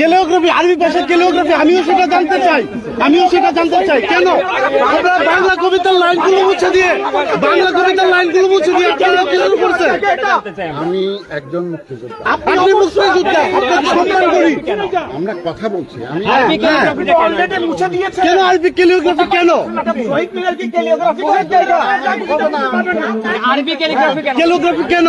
কেলিওগ্রাফি আরবি ভাষার কেলিওগ্রাফি আমিও সেটা জানতে চাই। আমিও সেটা জানতে চাই। কেন? আপনারা বাংলা কবিতার লাইনগুলো মুছে দিয়ে বাংলা কবিতার লাইনগুলো মুছে দিয়ে আপনারা কি শুরু করছেন আমি একজন মুক্তিযোদ্ধা। আপনি মুক্তিযোদ্ধা আপনাকে সম্মান করি। আমরা কথা বলছি আমি হ্যাঁ, কেন? আরবি কেলিওগ্রাফি কেন? আরবি ক্যালিগ্রাফি কেন?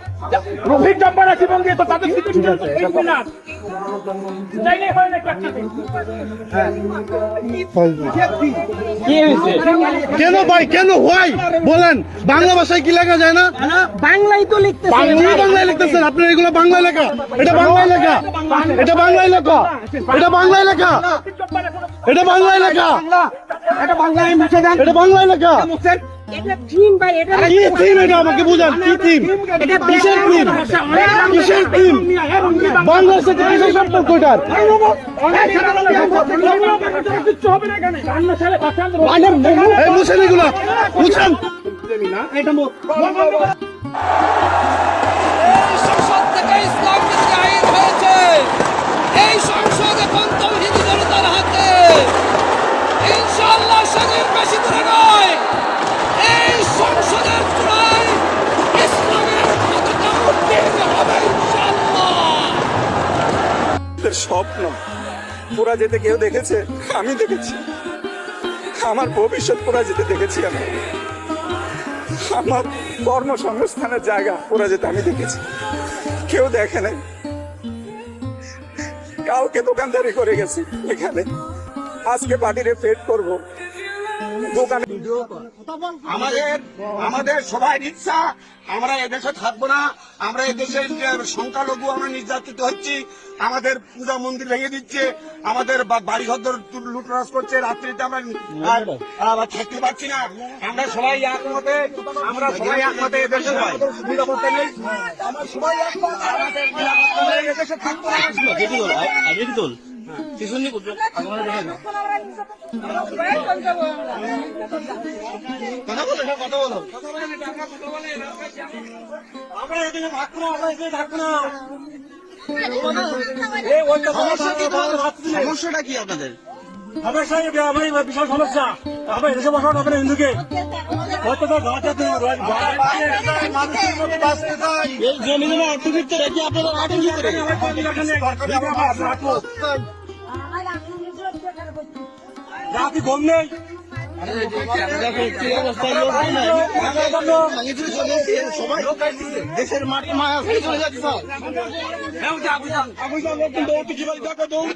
রফিক জব্বারা জীবন দিয়ে তো তাদের হয় না। কি কেন ভাই কেন হোয়াই বলেন বাংলা ভাষায় কি লেখা যায় না? বাংলাই তো লিখতে বাংলায় লিখতেছেন? আপনার এগুলো বাংলায় লেখা? এটা বাংলায় লেখা। এটা বাংলায় লেখা। এটা বাংলায় লেখা। এটা বাংলায় লেখা। এটা বাংলায় মুছে দেন। এটা বাংলায় লেখা। এটা থিম ভাই এটা কি থিম এটা আমাকে বুঝান? কি থিম এটা কিসের থিম কিসের থিম বাংলার সাথে কিসের সম্পর্ক এটার। কিচ্ছু হবে না আমাদের স্বপ্ন। পুরা যেতে কেউ দেখেছে? আমি দেখেছি। আমার ভবিষ্যৎ পুরা যেতে দেখেছি আমি। আমার কর্মসংস্থানের জায়গা পুরা যেতে আমি দেখেছি। কেউ দেখে নাই। কাউকে দোকানদারি করে গেছি এখানে। আজকে পার্টিরে পেট করব। আমাদের আমাদের সবাই ইচ্ছা আমরা এদেশে থাকব না, আমরা এদেশের সংখ্যালঘু আমরা নির্যাতিত হচ্ছি, আমাদের পূজা মন্দির ভেঙে দিচ্ছে, আমাদের বাড়িঘর লুটরাজ করছে, রাত্রিতে আমরা থাকতে পারছি না। আমরা সবাই একমতে, আমরা সবাই একমতে এদেশে নেই আমরা সবাই একমত, আমাদের নেই এদেশে থাকব না। কথা বলো সব কথা বলো আমরা এখানে থাকব না আমরা এখানে থাকব না সমস্যাটা কি আপনাদের? আমার বিশাল সমস্যা আমরা এদেশে বসানো না হিন্দুকে হয়তো তো ঘর যাতে মানুষের মতো বাঁচতে চাই এই জমি জমা অর্থবিত্ত রেখে আপনারা আটক করে রাতে ঘুম নেই। দেশের মাটি মায়া চলে যাচ্ছে দেখো দৌড়